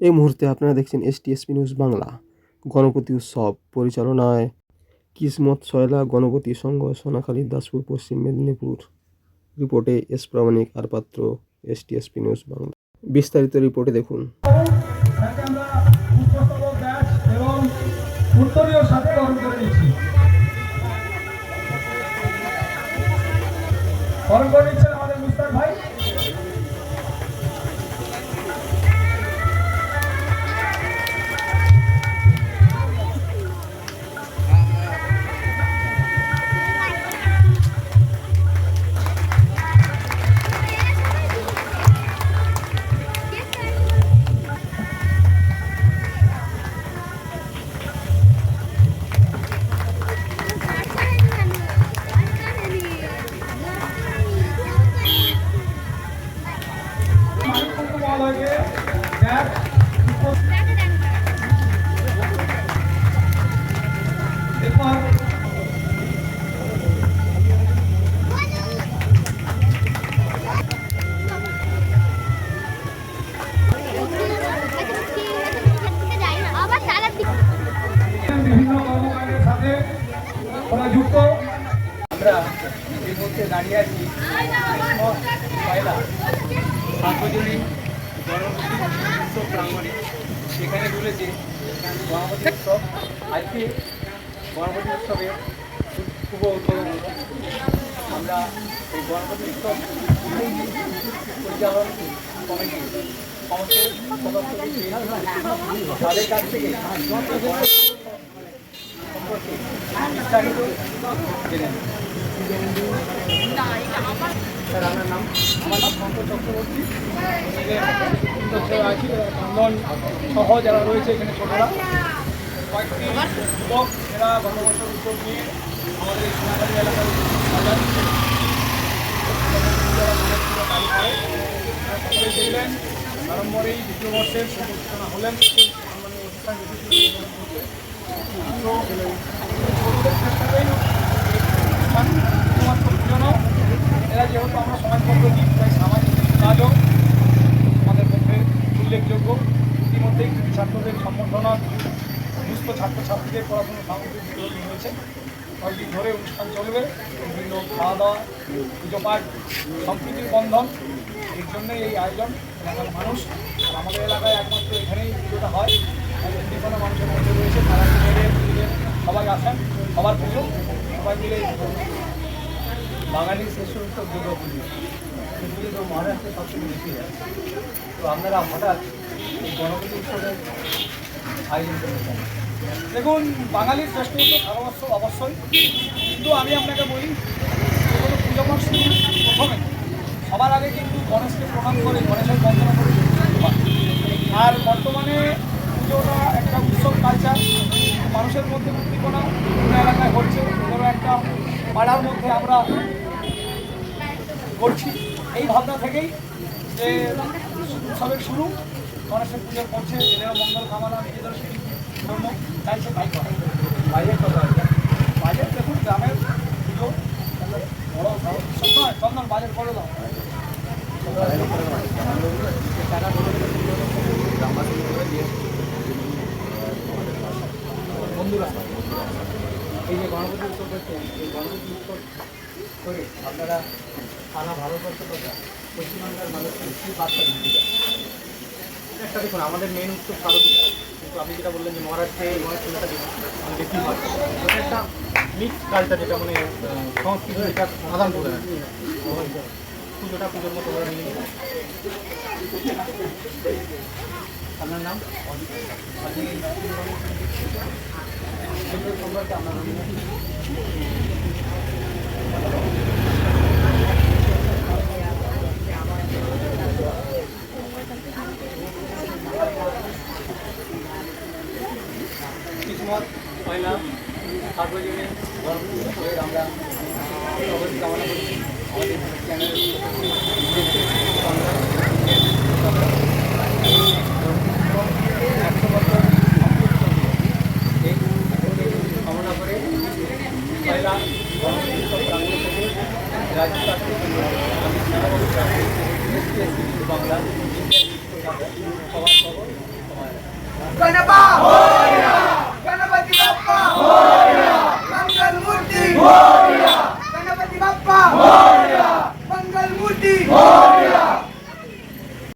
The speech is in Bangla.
এই মুহূর্তে আপনারা দেখছেন এসটিএসপি নিউজ বাংলা। গণপতি উৎসব পরিচালনায় কিসমত সয়লা, গণপতি সংঘ, সোনাখালী, দাসপুর, পশ্চিম মেদিনীপুর। রিপোর্টে এস প্রামাণিক আর পাত্র এসটিএসপি নিউজ বাংলা। বিস্তারিত রিপোর্টে দেখুন। পুষ্প এরপর বিভিন্ন কর্মকাণ্ডের সাথে ওরা যুক্ত। আমরা দাঁড়িয়ে আছি পয়লা সার্বজনীন গণপতি উৎসব প্রাঙ্গণে সেখানে বলেছে গণপতি উৎসব, আজকে গণপতি উৎসবের শুভ উদ্বোধন। আমরা এই গণপতি উৎসব পরিচালন কমিটি সমস্ত তাদের কাছ থেকে সম্পর্কে বিস্তারিত জেনে। স্যার আপনার নাম আমার নাম শঙ্কর চক্রবর্তী আছি চন্দন সহ যারা রয়েছে এখানে ছোটরা কয়েকটি যুবক এরা দ্বিতীয় বর্ষের শুভ হলেন পুজো নয়, এরা যেহেতু আমরা সমাজপত্র দিই তাই সামাজিক কাজও আমাদের মধ্যে উল্লেখযোগ্য। ইতিমধ্যেই ছাত্রদের সম্বর্ধনা সমস্ত ছাত্রছাত্রীদের পড়াশোনা সামগ্রী বিতরণ হয়েছে। কয়েকদিন ধরে অনুষ্ঠান চলবে বিভিন্ন খাওয়া দাওয়া পুজো পাঠ সম্প্রীতির বন্ধন এর জন্যই এই আয়োজন। এলাকার মানুষ আমাদের এলাকায় একমাত্র এখানেই পুজোটা হয়। কোনো মানুষের মধ্যে রয়েছে তারা সবাই আসেন সবার পুজো। সবাই মিলে বাঙালির শেষ উৎসব দুর্গা পুজো এই তো মহারাষ্ট্রে সবচেয়ে বেশি হয়। তো আপনারা হঠাৎ গণপতি উৎসবের আয়োজন করেছেন দেখুন বাঙালির শ্রেষ্ঠ উৎসব ভারতবর্ষ অবশ্যই। কিন্তু আমি আপনাকে বলি কোনো পুজো প্রথমে। সবার আগে কিন্তু গণেশকে প্রণাম করে গণেশের বন্দনা করে। আর বর্তমানে পুজোটা একটা উৎসব কালচার মানুষের মধ্যে উদ্দীপনা বিভিন্ন এলাকায় হচ্ছে ধরো একটা পাড়ার মধ্যে আমরা করছি। এই ভাবনা থেকেই যে উৎসবের শুরু। গণেশের পুজোর পৌঁছে এদের মঙ্গল কামনা নিজেদের জন্য চাইছে তাই করে বাইরের কথা বাজেট দেখুন, গ্রামের পুজো, বড় নয় চন্দন বাজেট করে দাও। বন্ধুরা। এই যে গণপতি উৎসব হচ্ছে এই গণপতি উৎসব করে আপনারা সারা ভারতবর্ষ তথা পশ্চিমবাংলার মানুষকে কী বার্তা দিতে চান? একটা দেখুন, আমাদের মেন উৎসব উৎসব কিন্তু আপনি যেটা বললেন যে মহারাষ্ট্রে এই মানে বেশি হয়? ওটা একটা মিক্স কালচার যেটা মানে সংস্কৃতি, এটা আদান প্রদান কি। পুজোটা পুজোর মতো করে নিয়ে। আপনার নাম? কিসমত পয়লা সার্বজনীন গণপতি উৎসবের আমরা অবশ্যই কামনা করছি আমাদের চ্যানেল একশো বছর এই কামনা করে পয়লা গণপতি উৎসব প্রাঙ্গণ থেকে রাজ্য শাস্ত্রী আমি বাংলা